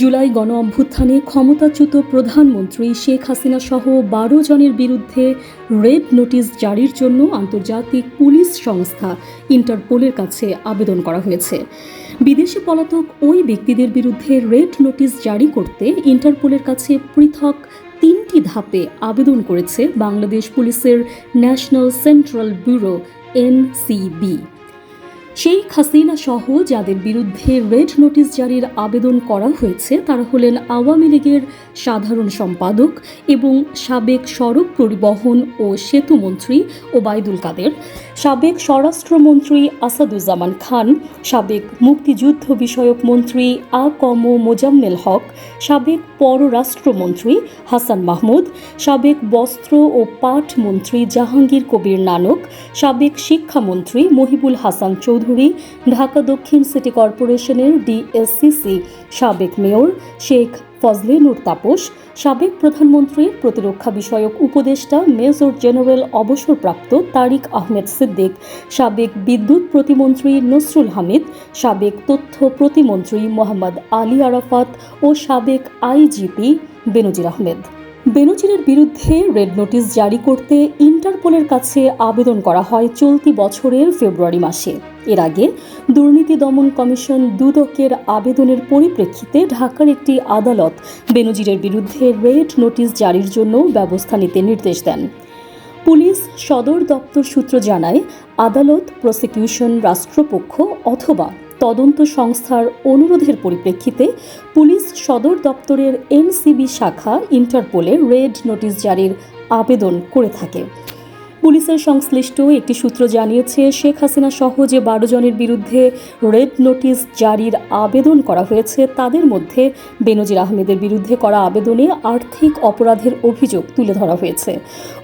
জুলাই গণ অভ্যুত্থানে ক্ষমতাচ্যুত প্রধানমন্ত্রী শেখ হাসিনা সহ বারো জনের বিরুদ্ধে রেড নোটিশ জারির জন্য আন্তর্জাতিক পুলিশ সংস্থা ইন্টারপোলের কাছে আবেদন করা হয়েছে। বিদেশে পলাতক ওই ব্যক্তিদের বিরুদ্ধে রেড নোটিশ জারি করতে ইন্টারপোলের কাছে পৃথক তিনটি ধাপে আবেদন করেছে বাংলাদেশ পুলিশের national central bureau NCB. Sheikh Hasina সহ যাদের বিরুদ্ধে রেড নোটিশ জারির আবেদন করা হয়েছে, তারা হলেন আওয়ামী লীগের সাধারণ সম্পাদক এবং সাবেক সড়ক পরিবহন ও সেতু মন্ত্রী ওবায়দুল কাদের, সাবেক স্বরাষ্ট্রমন্ত্রী আসাদুজ্জামান খান, সাবেক মুক্তিযুদ্ধ বিষয়ক মন্ত্রী আ কম মোজাম্মেল হক, সাবেক পররাষ্ট্রমন্ত্রী হাসান মাহমুদ, সাবেক বস্ত্র ও পাট মন্ত্রী জাহাঙ্গীর কবির নানক, সাবেক শিক্ষামন্ত্রী মহিবুল হাসান চৌধুরী ঢাকা দক্ষিণ সিটি কর্পোরেশনের ডিএসসিসি, সাবেক মেয়র শেখ ফজলে নূর তাপস, সাবেক প্রধানমন্ত্রীর প্রতিরক্ষা বিষয়ক উপদেষ্টা মেজর জেনারেল অবসরপ্রাপ্ত তারিক আহমেদ সিদ্দিক, সাবেক বিদ্যুৎ প্রতিমন্ত্রী নসরুল হামিদ, সাবেক তথ্য প্রতিমন্ত্রী মোহাম্মদ আলী আরাফাত ও সাবেক আইজিপি বেনজির আহমেদ। বেনজিরের বিরুদ্ধে রেড নোটিশ জারি করতে ইন্টারপোলের কাছে আবেদন করা হয় চলতি বছরের ফেব্রুয়ারি মাসে। এর আগে দুর্নীতি দমন কমিশন দুদকের আবেদনের পরিপ্রেক্ষিতে ঢাকার একটি আদালত বেনজিরের বিরুদ্ধে রেড নোটিশ জারির জন্য ব্যবস্থা নিতে নির্দেশ দেন। পুলিশ সদর দপ্তর সূত্র জানায়, আদালত, প্রসিকিউশন, রাষ্ট্রপক্ষ অথবা তদন্ত সংস্থার অনুরোধের পরিপ্রেক্ষিতে পুলিশ সদর দপ্তরের এনসিবি শাখা ইন্টারপোলে রেড নোটিশ জারির আবেদন করে থাকে। পুলিশের সংশ্লিষ্ট একটি সূত্র জানিয়েছে, শেখ হাসিনা সহ যে বারো জনের বিরুদ্ধে রেড নোটিশ জারির আবেদন করা হয়েছে, তাদের মধ্যে বেনজির আহমেদের বিরুদ্ধে করা আবেদনে আর্থিক অপরাধের অভিযোগ তুলে ধরা হয়েছে।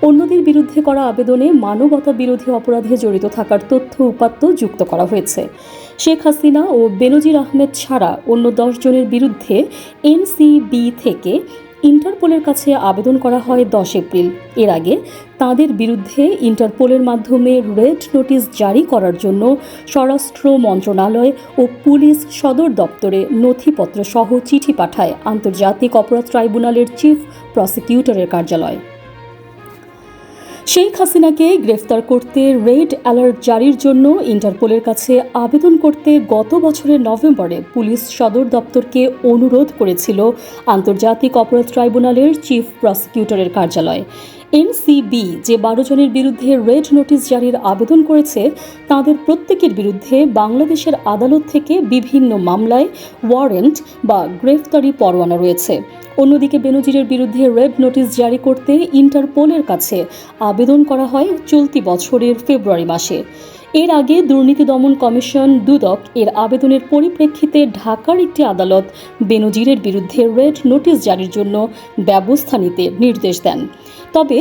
অন্যদের বিরুদ্ধে করা আবেদনে মানবতা বিরোধী অপরাধে জড়িত থাকার তথ্য উপাত্ত যুক্ত করা হয়েছে। শেখ হাসিনা ও বেনজির আহমেদ ছাড়া অন্য জনের বিরুদ্ধে এনসিবি থেকে ইন্টারপোলের কাছে আবেদন করা হয় দশ এপ্রিল। এর আগে তাদের বিরুদ্ধে ইন্টারপোলের মাধ্যমে রেড নোটিশ জারি করার জন্য স্বরাষ্ট্র মন্ত্রণালয় ও পুলিশ সদর দপ্তরে নথিপত্র সহ চিঠি পাঠায় আন্তর্জাতিক অপরাধ ট্রাইব্যুনালের চিফ প্রসিকিউটরের কার্যালয়। শেখ হাসিনাকে গ্রেফতার করতে রেড অ্যালার্ট জারির জন্য ইন্টারপোলের কাছে আবেদন করতে গত বছরের নভেম্বরে পুলিশ সদর দপ্তরকে অনুরোধ করেছিল আন্তর্জাতিক অপরাধ ট্রাইব্যুনালের চিফ প্রসিকিউটরের কার্যালয়। এনসিবি যে বারো জনের বিরুদ্ধে রেড নোটিশ জারির আবেদন করেছে, তাদের প্রত্যেকের বিরুদ্ধে বাংলাদেশের আদালত থেকে বিভিন্ন মামলায় ওয়ারেন্ট বা গ্রেফতারি পরোয়ানা রয়েছে। অন্যদিকে বেনজিরের বিরুদ্ধে রেড নোটিশ জারি করতে ইন্টারপোলের কাছে আবেদন করা হয় চলতি বছরের ফেব্রুয়ারি মাসে। এর আগে দুর্নীতি দমন কমিশন দুদক এর আবেদনের পরিপ্রেক্ষিতে ঢাকার একটি আদালত বেনজিরের বিরুদ্ধে রেড নোটিশ জারির জন্য ব্যবস্থা নিতে নির্দেশ দেন। তবে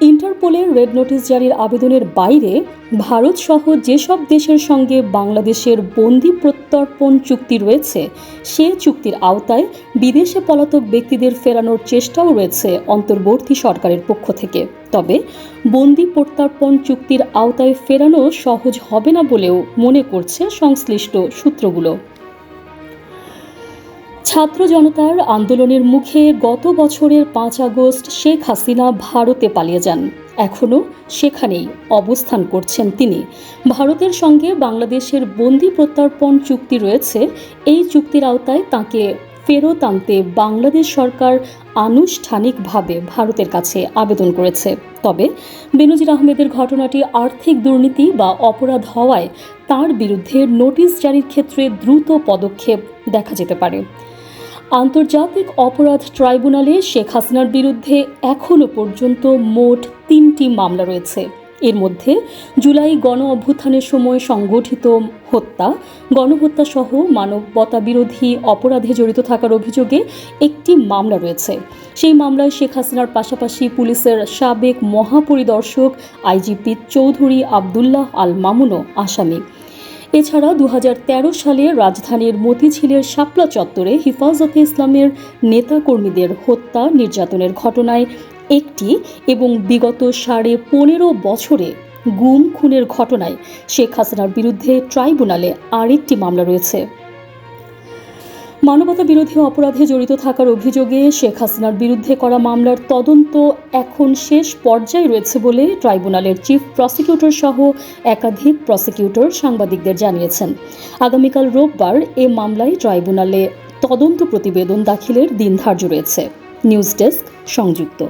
ইন্টারপোলের রেড নোটিশ জারির আবেদনের বাইরে ভারত সহ যেসব দেশের সঙ্গে বাংলাদেশের বন্দি প্রত্যর্পণ চুক্তি রয়েছে, সে চুক্তির আওতায় বিদেশে পলাতক ব্যক্তিদের ফেরানোর চেষ্টাও রয়েছে অন্তর্বর্তী সরকারের পক্ষ থেকে। তবে বন্দি প্রত্যর্পণ চুক্তির আওতায় ফেরানো সহজ হবে না বলেও মনে করছে সংশ্লিষ্ট সূত্রগুলো। ছাত্র জনতার আন্দোলনের মুখে গত বছরের পাঁচ আগস্ট শেখ হাসিনা ভারতে পালিয়ে যান। এখনও সেখানেই অবস্থান করছেন তিনি। ভারতের সঙ্গে বাংলাদেশের বন্দি প্রত্যর্পণ চুক্তি রয়েছে। এই চুক্তির আওতায় তাকে ফেরত আনতে বাংলাদেশ সরকার আনুষ্ঠানিকভাবে ভারতের কাছে আবেদন করেছে। তবে বেনজির আহমেদের ঘটনাটি আর্থিক দুর্নীতি বা অপরাধ হওয়ায় তার বিরুদ্ধে নোটিশ জারির ক্ষেত্রে দ্রুত পদক্ষেপ দেখা যেতে পারে। আন্তর্জাতিক অপরাধ ট্রাইব্যুনালে শেখ হাসিনার বিরুদ্ধে এখনও পর্যন্ত মোট তিনটি মামলা রয়েছে। এর মধ্যে জুলাই গণ অভ্যুত্থানের সময় সংগঠিত হত্যা, গণহত্যা সহ মানবতা বিরোধী অপরাধে জড়িত থাকার অভিযোগে একটি মামলা রয়েছে। সেই মামলায় শেখ হাসিনার পাশাপাশি পুলিশের সাবেক মহাপরিদর্শক আইজিপি চৌধুরী আবদুল্লাহ আল মামুনও আসামি। এছাড়া দু হাজার তেরো সালে রাজধানীর মতিঝিলের শাপলা চত্বরে হিফাজতে ইসলামের নেতাকর্মীদের হত্যা, নির্যাতনের ঘটনায় একটি এবং বিগত সাড়ে পনেরো বছরে গুম, খুনের ঘটনায় শেখ হাসিনার বিরুদ্ধে ট্রাইব্যুনালে আরেকটি মামলা রয়েছে। মানবতা বিরোধী অপরাধে জড়িত থাকার অভিযোগে শেখ হাসিনার বিরুদ্ধে করা মামলার তদন্ত এখন শেষ পর্যায়ে রয়েছে বলে ট্রাইব্যুনালের চিফ প্রসিকিউটর সহ একাধিক প্রসিকিউটর সাংবাদিকদের জানিয়েছেন। আগামীকাল রোববার এ মামলায় ট্রাইব্যুনালে তদন্ত প্রতিবেদন দাখিলের দিন ধার্য রয়েছে। নিউজ ডেস্ক সংযুক্ত।